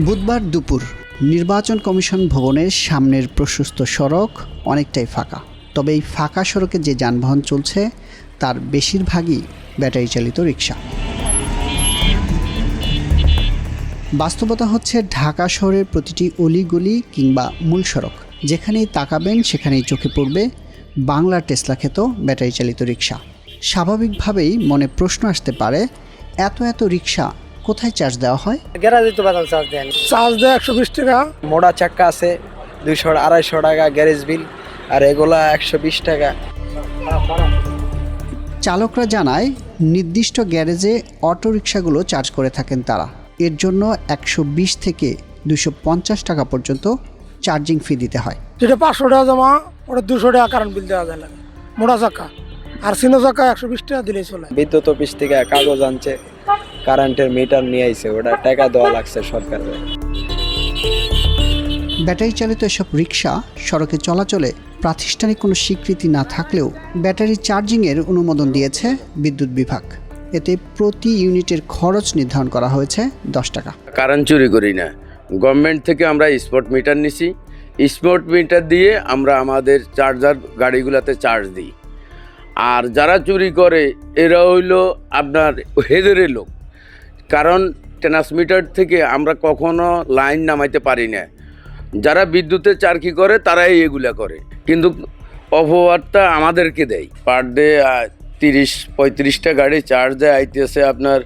বুধবার দুপুর, নির্বাচন কমিশন ভবনের সামনের প্রশস্ত সড়ক অনেকটাই ফাঁকা। তবে এই ফাঁকা সড়কে যে যানবাহন চলছে, তার বেশিরভাগই ব্যাটারি চালিত রিক্সা বাস্তবতা হচ্ছে ঢাকা শহরের প্রতিটি অলিগলি কিংবা মূল সড়ক। যেখানেই তাকাবেন, সেখানেই চোখে পড়বে বাংলার টেসলা খেত ব্যাটারি চালিত রিক্সা স্বাভাবিকভাবেই মনে প্রশ্ন আসতে পারে, এত এত রিক্সা কোথায় চার্জ দেওয়া হয়? গ্যারাজে তো বাদাম চার্জ দেন চার্জ দেয় একশো বিশ টাকা। মোড়া চাক্কা আছে দুইশো আড়াইশো টাকা গ্যারেজ বিল আর এগুলা একশো বিশ টাকা। চালকরা জানায় নির্দিষ্ট গ্যারেজে অটোরিকশাগুলো চার্জ করে থাকেন তারা। এর জন্য একশো বিশ থেকে দুশো পঞ্চাশ টাকা পর্যন্ত চার্জিং ফি দিতে হয়। যেটা পাঁচশো টাকা জমা ওটা দুশো টাকা কারেন্ট বিল দেওয়া যায় লাগে। মোটা চাকা আর সিনো চাকা একশো বিশ টাকা দিলেই চলে। বিদ্যুৎ অফিস থেকে কাগজ আনছে। কারেন্টের মিটার নিয়ে আইছে ওটা টাকা দেওয়া লাগছে সরকারের ব্যাটারি চালিত এসব রিক্সা সড়কে চলাচলে প্রাতিষ্ঠানিক কোনো স্বীকৃতি না থাকলেও ব্যাটারি চার্জিংয়ের অনুমোদন দিয়েছে বিদ্যুৎ বিভাগ। এতে প্রতি ইউনিটের খরচ নির্ধারণ করা হয়েছে দশ টাকা। কারেন্ট চুরি করি না। গভর্নমেন্ট থেকে আমরা স্পট মিটার নিছি। স্পট মিটার দিয়ে আমরা আমাদের চার্জার গাড়িগুলোতে চার্জ দিই। আর যারা চুরি করে এরা হইল আপনার হেদেরের লোক। কারণ ট্রান্সমিটার থেকে আমরা কখনো লাইন নামাইতে পারি না। যারা বিদ্যুতের চারকি করে, তারাই এগুলা করে। কিন্তু অপবাদটা আমাদেরকে দেয়। পার ডে তিরিশ, পঁয়ত্রিশটা গাড়ি চার্জ দেয়, আইতেছে আপনার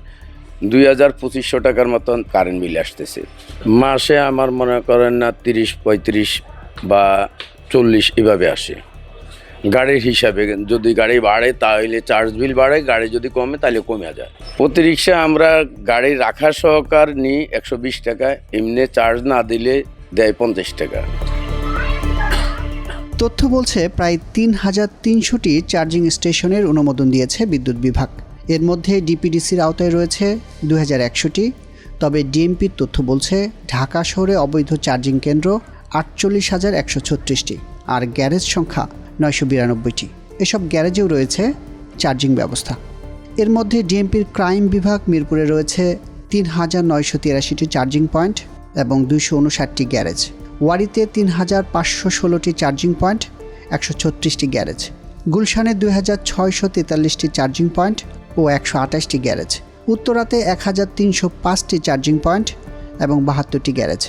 দুই হাজার পঁচিশশো টাকার মতন কারেন্ট বিল আসতেছে। মাসে আমার মনে করেন না, তিরিশ, পঁয়ত্রিশ বা চল্লিশ এভাবে আসে। গাড়ির হিসাবে, যদি গাড়ি বাড়ে তাহলে চার্জ বিল বাড়ে, গাড়ি যদি কমে তাহলে কমে যায়। প্রতি রিক্সা আমরা গাড়ি রাখার সহকার নিই একশো বিশ টাকা, এমনি চার্জ না দিলে দেয় পঞ্চাশ টাকা। তথ্য বলছে প্রায় তিন হাজার তিনশোটি চার্জিং স্টেশনের অনুমোদন দিয়েছে বিদ্যুৎ বিভাগ। এর মধ্যে ডিপিডিসির আওতায় রয়েছে দু হাজার একশোটি, তবে ডিএমপির তথ্য বলছে ঢাকা শহরে অবৈধ চার্জিং কেন্দ্র আটচল্লিশ হাজার একশো ছত্রিশটি, আর গ্যারেজ সংখ্যা নয়শো বিরানব্বইটি। এসব গ্যারেজেও রয়েছে চার্জিং ব্যবস্থা। এর মধ্যে ডিএমপির ক্রাইম বিভাগ মিরপুরে রয়েছে তিন হাজার নয়শো তিরাশিটি চার্জিং পয়েন্ট এবং দুইশো উনষাটটি গ্যারেজ। ওয়ারিতে তিন হাজার পাঁচশো ষোলোটি চার্জিং পয়েন্ট, একশো ছত্রিশটি গ্যারেজ। গুলশানে দুই হাজার ছয়শো তেতাল্লিশটি চার্জিং পয়েন্ট ও একশো আঠাশটি গ্যারেজ। উত্তরাতে এক হাজার তিনশো পাঁচটি চার্জিং পয়েন্ট এবং বাহাত্তরটি গ্যারেজ।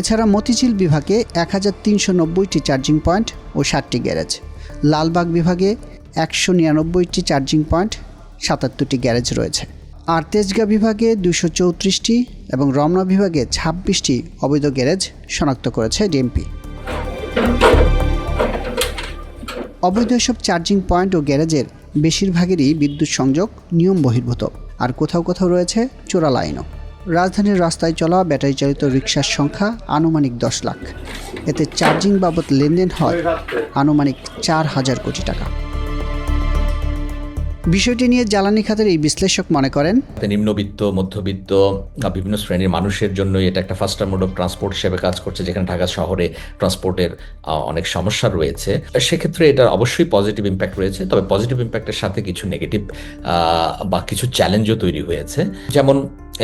এছাড়া মতিঝিল বিভাগে এক হাজার তিনশো নব্বইটি চার্জিং পয়েন্ট ও ষাটটি গ্যারেজ। লালবাগ বিভাগে একশো নিরানব্বইটি চার্জিং পয়েন্ট, সাতাত্তরটি গ্যারেজ রয়েছে। আর তেজগাঁ বিভাগে দুশো চৌত্রিশটি এবং রমনা বিভাগে ছাব্বিশটি অবৈধ গ্যারেজ শনাক্ত করেছে ডিএমপি। অবৈধ এসব চার্জিং পয়েন্ট ও গ্যারেজের বেশিরভাগেরই বিদ্যুৎ সংযোগ নিয়ম বহির্ভূত আর কোথাও কোথাও রয়েছে চোরা লাইনও রাজধানীর রাস্তায় চলা ব্যাটারি চালিত রিক্সার সংখ্যা আনুমানিক দশ লাখ। এতে চার্জিং বাবদ লেনদেন হয় আনুমানিক চার হাজার কোটি টাকা। বিষয়টি নিয়ে জ্বালানি খাতের এই বিশ্লেষক মনে করেন নিম্নবিত্ত, মধ্যবিত্ত বিভিন্ন শ্রেণির মানুষের জন্যই এটা একটা ফাস্টার মোড অফ ট্রান্সপোর্ট হিসেবে কাজ করছে, যেখানে ঢাকা শহরে ট্রান্সপোর্টের অনেক সমস্যা রয়েছে। সেক্ষেত্রে এটা অবশ্যই পজিটিভ ইম্প্যাক্ট রয়েছে, তবে পজিটিভ ইম্প্যাক্টের সাথে কিছু নেগেটিভ বা কিছু চ্যালেঞ্জও তৈরি হয়েছে। যেমন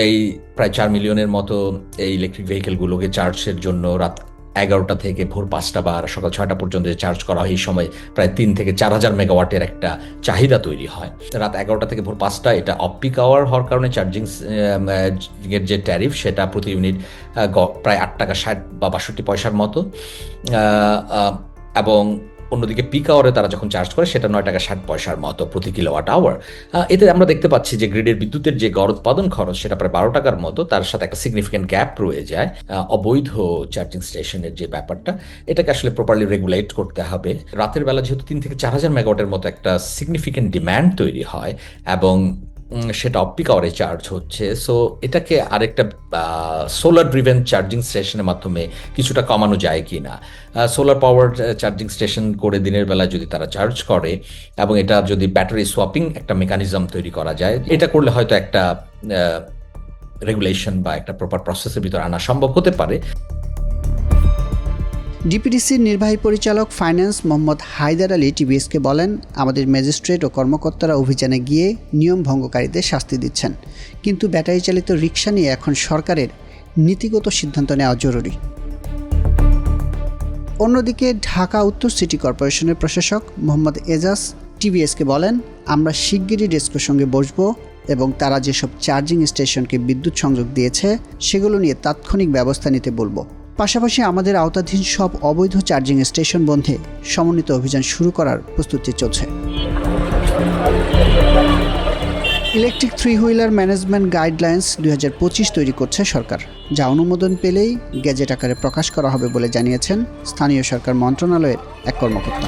এই প্রায় চার মিলিয়নের মতো এই ইলেকট্রিক ভেহিকেলগুলোকে চার্জের জন্য রাত এগারোটা থেকে ভোর পাঁচটা বা সকাল ছয়টা পর্যন্ত যে চার্জ করা হয়, এই সময় প্রায় তিন থেকে চার হাজার মেগাওয়াটের একটা চাহিদা তৈরি হয়। রাত এগারোটা থেকে ভোর পাঁচটা, এটা অপিক পিক আওয়ার হওয়ার কারণে চার্জিং এর যে ট্যারিফ সেটা প্রতি ইউনিট প্রায় আট টাকা ষাট বা বাষট্টি পয়সার মতো। এবং অন্যদিকে পিক আওয়ারে তারা যখন চার্জ করে, সেটা নয় টাকা ষাট পয়সার মতো প্রতি কিলোওয়াট আওয়ার এতে আমরা দেখতে পাচ্ছি যে গ্রিডের বিদ্যুতের যে গড় উৎপাদন খরচ, সেটা প্রায় বারো টাকার মতো, তার সাথে একটা সিগনিফিক্যান্ট গ্যাপ রয়ে যায়। অবৈধ চার্জিং স্টেশনের যে ব্যাপারটা, এটাকে আসলে প্রপারলি রেগুলেট করতে হবে। রাতের বেলা যেহেতু তিন থেকে চার হাজার মেগাওয়াটের মতো একটা সিগনিফিক্যান্ট ডিম্যান্ড তৈরি হয়, এবং সেটা অপিক আওয়ারে চার্জ হচ্ছে। সো এটাকে আরেকটা সোলার ড্রিভেন চার্জিং স্টেশনের মাধ্যমে কিছুটা কমানো যায় কি না সোলার পাওয়ার চার্জিং স্টেশন করে দিনের বেলা যদি তারা চার্জ করে এবং এটা যদি ব্যাটারি সোয়াপিং একটা মেকানিজম তৈরি করা যায়, এটা করলে হয়তো একটা রেগুলেশন বা একটা প্রপার প্রসেসের ভিতরে আনা সম্ভব হতে পারে। ডিপিডিসির নির্বাহী পরিচালক ফাইন্যান্স মোহাম্মদ হায়দার আলী টিবিএসকে বলেন, আমাদের ম্যাজিস্ট্রেট ও কর্মকর্তারা অভিযানে গিয়ে নিয়ম ভঙ্গকারীদের শাস্তি দিচ্ছেন। কিন্তু ব্যাটারি চালিত রিক্সা নিয়ে এখন সরকারের নীতিগত সিদ্ধান্ত নেওয়া জরুরি। অন্যদিকে ঢাকা উত্তর সিটি কর্পোরেশনের প্রশাসক মোহাম্মদ এজাজ টিভিএসকে বলেন, আমরা শিগগিরই ডেস্কোর সঙ্গে বসবো এবং তারা যেসব চার্জিং স্টেশনকে বিদ্যুৎ সংযোগ দিয়েছে, সেগুলো নিয়ে তাৎক্ষণিক ব্যবস্থা নিতে বলব। পাশাপাশি আমাদের আওতাধীন সব অবৈধ চার্জিং স্টেশন বন্ধে সমন্বিত অভিযান শুরু করার প্রস্তুতি চলছে। Electric three wheeler management guidelines দুই হাজার পঁচিশ তৈরি করছে সরকার। যা অনুমোদন পেলেই গ্যাজেট আকারে প্রকাশ করা হবে বলে জানিয়েছেন স্থানীয় সরকার মন্ত্রণালয়ের এক কর্মকর্তা।